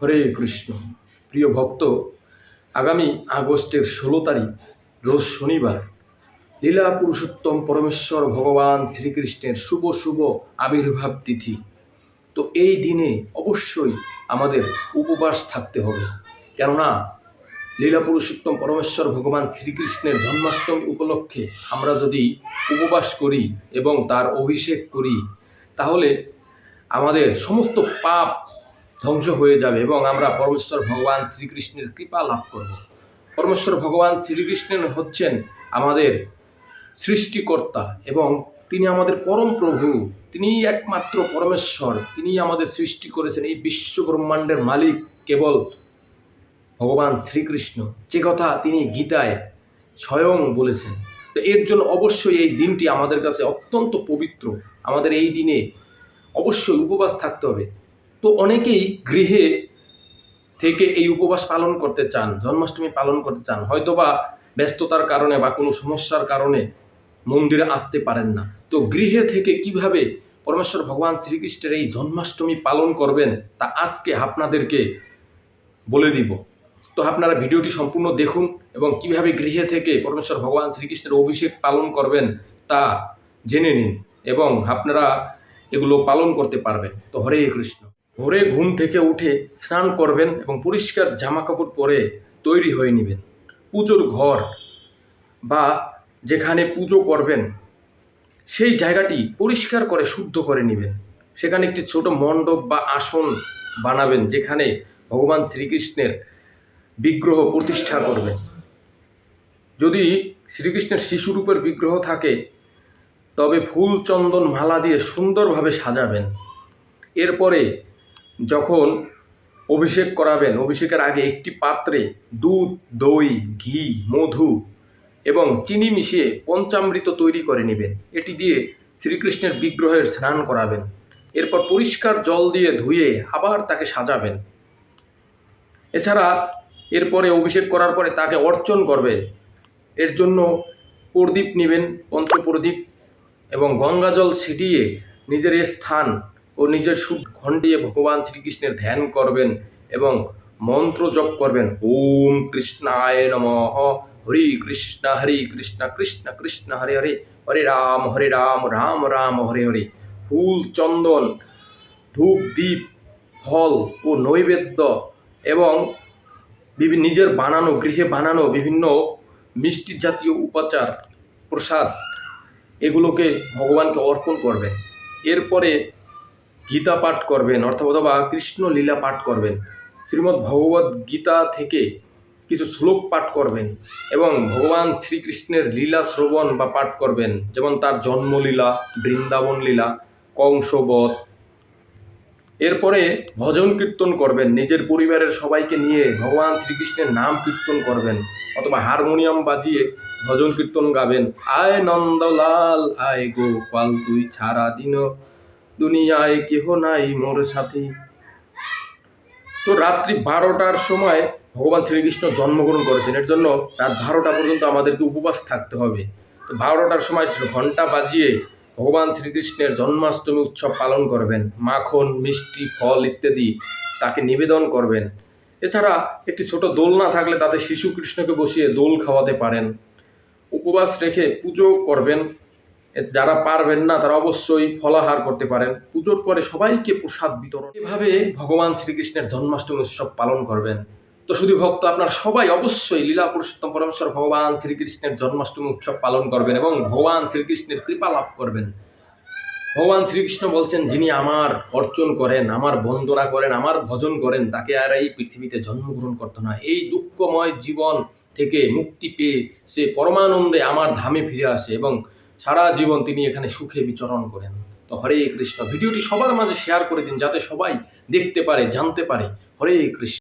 হরে কৃষ্ণ। প্রিয় ভক্ত, আগামী আগস্টের ষোলো তারিখ, রোজ শনিবার, লীলা পুরুষোত্তম পরমেশ্বর ভগবান শ্রীকৃষ্ণের শুভ শুভ আবির্ভাব তিথি। তো এই দিনে অবশ্যই আমাদের উপবাস থাকতে হবে। কেননা, লীলা পুরুষোত্তম পরমেশ্বর ভগবান শ্রীকৃষ্ণের জন্মাষ্টমী উপলক্ষে আমরা যদি উপবাস করি এবং তার অভিষেক করি, তাহলে আমাদের সমস্ত পাপ ধ্বংস হয়ে যাবে এবং আমরা পরমেশ্বর ভগবান শ্রীকৃষ্ণের কৃপা লাভ করব। পরমেশ্বর ভগবান শ্রীকৃষ্ণের হচ্ছেন আমাদের সৃষ্টিকর্তা এবং তিনি আমাদের পরম প্রভু। তিনি একমাত্র পরমেশ্বর। তিনি আমাদের সৃষ্টি করেছেন এই বিশ্ব ব্রহ্মাণ্ডের মালিক কেবল ভগবান শ্রীকৃষ্ণ। যে কথা তিনি গীতায় স্বয়ং বলেছেন। তো এর জন্য অবশ্যই এই দিনটি আমাদের কাছে অত্যন্ত পবিত্র। আমাদের এই দিনে অবশ্যই উপবাস থাকতে হবে। তো অনেকেই গৃহে থেকে এই উপবাস পালন করতে চান, জন্মাষ্টমী পালন করতে চান, হয়তোবা ব্যস্ততার কারণে বা কোনো সমস্যার কারণে মন্দিরে আসতে পারেন না। তো গৃহে থেকে কীভাবে পরমেশ্বর ভগবান শ্রীকৃষ্ণের এই জন্মাষ্টমী পালন করবেন, তা আজকে আপনাদেরকে বলে দিব। তো আপনারা ভিডিওটি সম্পূর্ণ দেখুন এবং কীভাবে গৃহে থেকে পরমেশ্বর ভগবান শ্রীকৃষ্ণের অভিষেক পালন করবেন, তা জেনে নিন এবং আপনারা এগুলো পালন করতে পারবেন। তো হরে কৃষ্ণ। ভোরে ঘুম থেকে উঠে স্নান করবেন এবং পরিষ্কার জামা কাপড় পরে তৈরি হয়ে নেবেন। পুজোর ঘর বা যেখানে পুজো করবেন, সেই জায়গাটি পরিষ্কার করে শুদ্ধ করে নেবেন। সেখানে একটি ছোট মণ্ডপ বা আসন বানাবেন, যেখানে ভগবান শ্রীকৃষ্ণের বিগ্রহ প্রতিষ্ঠা করবেন। যদি শ্রীকৃষ্ণের শিশুরূপের বিগ্রহ থাকে, তবে ফুল চন্দন মালা দিয়ে সুন্দরভাবে সাজাবেন। এরপরে যখন অভিষেক করাবেন, অভিষেকের আগে একটি পাত্রে দুধ, দই, ঘি, মধু এবং চিনি মিশিয়ে পঞ্চামৃত তৈরি করে নেবেন। এটি দিয়ে শ্রীকৃষ্ণের বিগ্রহের স্নান করাবেন। এরপর পরিষ্কার জল দিয়ে ধুয়ে আবার তাকে সাজাবেন। এছাড়া এরপরে অভিষেক করার পরে তাকে অর্চন করবে এর জন্য প্রদীপ নেবেন, পঞ্চপ্রদীপ এবং গঙ্গা জল ছিটিয়ে নিজের স্থান ও নিজের সুখ ঘণ্টিয়ে ভগবান শ্রীকৃষ্ণের ধ্যান করবেন এবং মন্ত্র জপ করবেন। ওম কৃষ্ণায় নমঃ। হরি কৃষ্ণ হরি কৃষ্ণ কৃষ্ণ কৃষ্ণ, হরে হরে। হরে রাম হরে রাম রাম রাম, হরে হরে। ফুল, চন্দন, ধূপ দ্বীপ ফল ও নৈবেদ্য এবং বিভিন্ন নিজের বানানো, গৃহে বানানো বিভিন্ন মিষ্টি জাতীয় উপাচার, প্রসাদ, এগুলোকে ভগবানকে অর্পণ করবেন। এরপরে গীতা পাঠ করবেন, অর্থাৎ অথবা কৃষ্ণ লীলা পাঠ করবেন, শ্রীমদ্ ভগবদ গীতা থেকে কিছু শ্লোক পাঠ করবেন এবং ভগবান শ্রীকৃষ্ণের লীলা শ্রবণ বা পাঠ করবেন, যেমন তার জন্মলীলা, বৃন্দাবন লীলা, কংসবধ। এরপরে ভজন কীর্তন করবেন, নিজের পরিবারের সবাইকে নিয়ে ভগবান শ্রীকৃষ্ণের নাম কীর্তন করবেন, অথবা হারমোনিয়াম বাজিয়ে ভজন কীর্তন গাবেন। আয় নন্দলাল আয় গোপাল, তুই ছাড়া দিন দুনিয়ায় কেহ নাই মোর সাথে। তো রাত্রি বারোটার সময় ভগবান শ্রীকৃষ্ণ জন্মগ্রহণ করেছেন। এর জন্য রাত বারোটা পর্যন্ত আমাদেরকে উপবাস থাকতে হবে। তো বারোটার সময় ঘণ্টা বাজিয়ে ভগবান শ্রীকৃষ্ণের জন্মাষ্টমী উৎসব পালন করবেন। মাখন, মিষ্টি, ফল ইত্যাদি তাকে নিবেদন করবেন। এছাড়া একটি ছোট দোল না থাকলে তাতে শিশু কৃষ্ণকে বসিয়ে দোল খাওয়াতে পারেন। উপবাস রেখে পুজো করবেন। যারা পারবেন না, তারা অবশ্যই ফলাহার করতে পারেন। পুজোর পরে সবাইকে প্রসাদ বিতরণ। এভাবে ভগবান শ্রীকৃষ্ণের জন্মাষ্টমী উৎসব পালন করবেন। তো শুধু ভক্ত, আপনার সবাই অবশ্যই লীলা পুরুষোত্তম পরমেশ্বর ভগবান শ্রীকৃষ্ণের জন্মাষ্টমী উৎসব পালন করবেন এবং ভগবান শ্রীকৃষ্ণের কৃপা লাভ করবেন। ভগবান শ্রীকৃষ্ণ বলছেন, যিনি আমার অর্চন করেন, আমার বন্দনা করেন, আমার ভজন করেন, তাকে আর এই পৃথিবীতে জন্মগ্রহণ করতে না। এই দুঃখময় জীবন থেকে মুক্তি পেয়ে সে পরমানন্দে আমার ধামে ফিরে আসে এবং সারা জীবন তিনি এখানে সুখে বিচরণ করেন। তো হরে কৃষ্ণ। ভিডিওটি সবার মাঝে শেয়ার করে দিন, যাতে সবাই দেখতে পারে, জানতে পারে। হরে কৃষ্ণ।